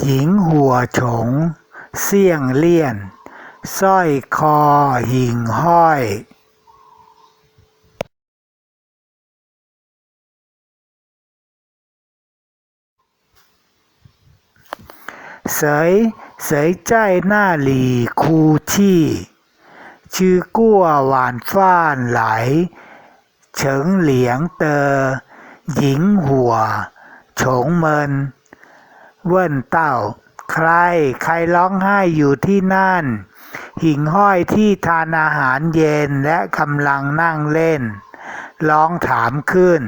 หญิงหัวฉง เสี่ยงเลี่ยนสร้อยคอหิ่งห้อยเสยเสยใจหน้าหลีคูชี่ ชื่อกั้วหวานฟ้านไหล เฉิงเหลียงเตอ หญิงหัว โฉงเมิน เว่นเต้า ใคร ใครร้องไห้อยู่ที่นั่น หิ่งห้อยที่ทานอาหารเย็นและกำลังนั่งเล่น ร้องถามขึ้น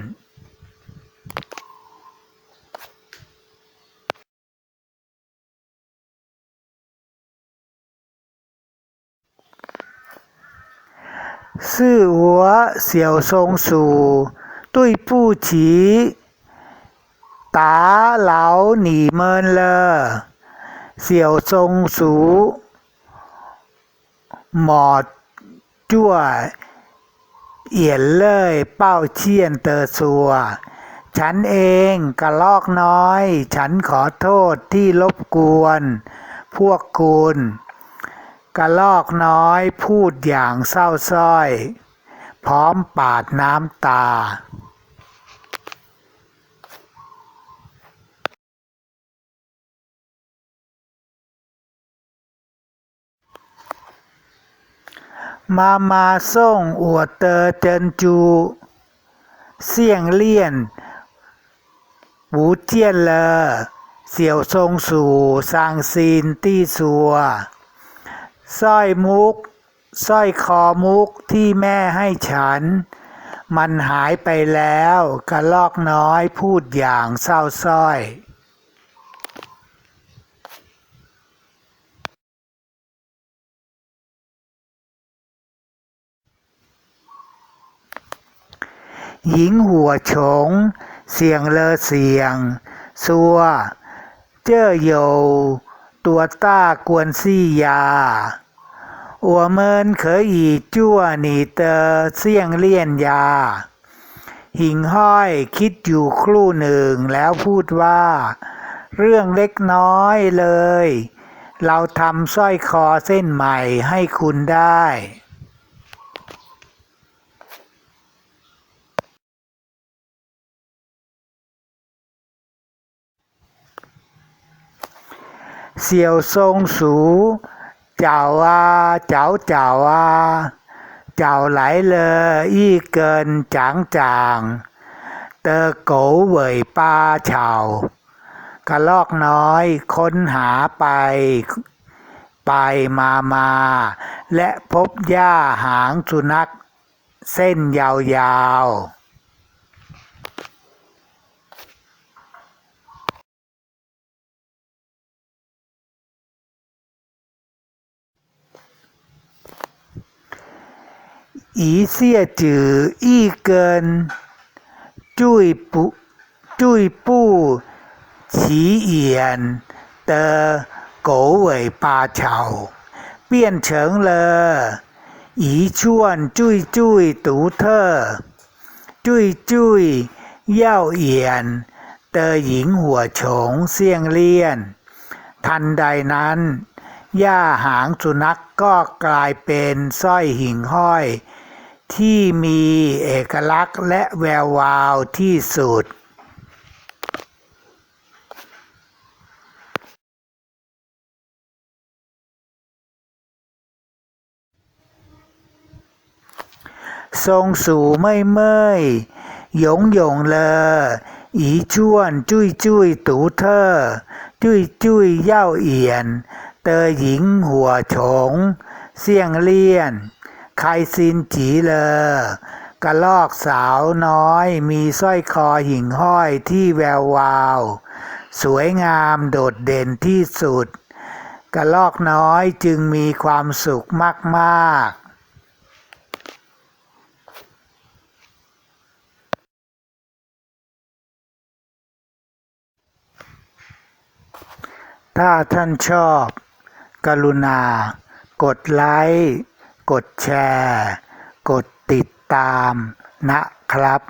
ซื่อหัวเสี่ยวทรงสู่ ตุ้ยผู้ฉี ตาเหลาหนีเมินเลอ เสี่ยวทรงสู หมอดจั่วเอียนเล่ยเป้าเชียนเตอสัว ฉันเองกระลอกน้อย ฉันขอโทษที่รบกวน พวกคุณกระลอกน้อยพูดอย่างเศร้าส้อย พร้อมปาดน้ำตา มามาส่งอวดเตอเจินจูเสี่ยวทรงสู่สร้างซีนตี้สัวสร้อยมุกสร้อยคอมุกที่แม่ให้ฉัน มันหายไปแล้วกระลอกน้อยพูดอย่างเศร้าส้อย หญิงหัวฉง เสียงเลอเสียง ซัว เจ้อโย ตัวต้ากวนซี่ยาอัวเมินเคยอีจั่วหนีเตอเสี่ยงเลี่ยนยา หิงห้อยคิดอยู่ครู่หนึ่งแล้วพูดว่า เรื่องเล็กน้อยเลย เราทำสร้อยคอเส้นใหม่ให้คุณได้ เสี่ยวทรงสูเจ้าว่าเจ้าเจ้าว่าเจ้าไหลเลออี้เกินจางจางเตอโกเวยป้าเฉากระลอกน้อยค้นหาไป ไปมามา และพบหญ้าหางสุนัข เส้นยาวๆ อีเสี่ยจืออี้เกิน จุ้ยปุจุ้ยปู้ฉีเอียน เตอโกเหวยปาเฉาเปี้ยนเฉิงเลอ อีชวนจุ้ยจุ้ 一蟹指一根，最不最不起眼的狗尾巴草，变成了一串最最独特、最最耀眼的萤火虫项链。ทันใดนั้นหญ้าหางสุนัขกก็กลายเป็นสร้อยหิ่งห้อย ที่มีเอกลักษณ์และแวววาวที่สุดทรงสู่ไม่เมื่อยหยงหยงเลอ อีจวนจุ้ยจุ้ยตูเธอ จุ้ยจุ้ยเย่าเอียน เตอหญิงหัวโฉง เสี่ยงเลี่ยน ใครซินจีเลอกระลอกสาวน้อย มีสร้อยคอหิ่งห้อยที่แวววาว สวยงามโดดเด่นที่สุด กระลอกน้อยจึงมีความสุขมากๆถ้าท่านชอบ กรุณา กดไลค์ กดแชร์ กดติดตามนะครับ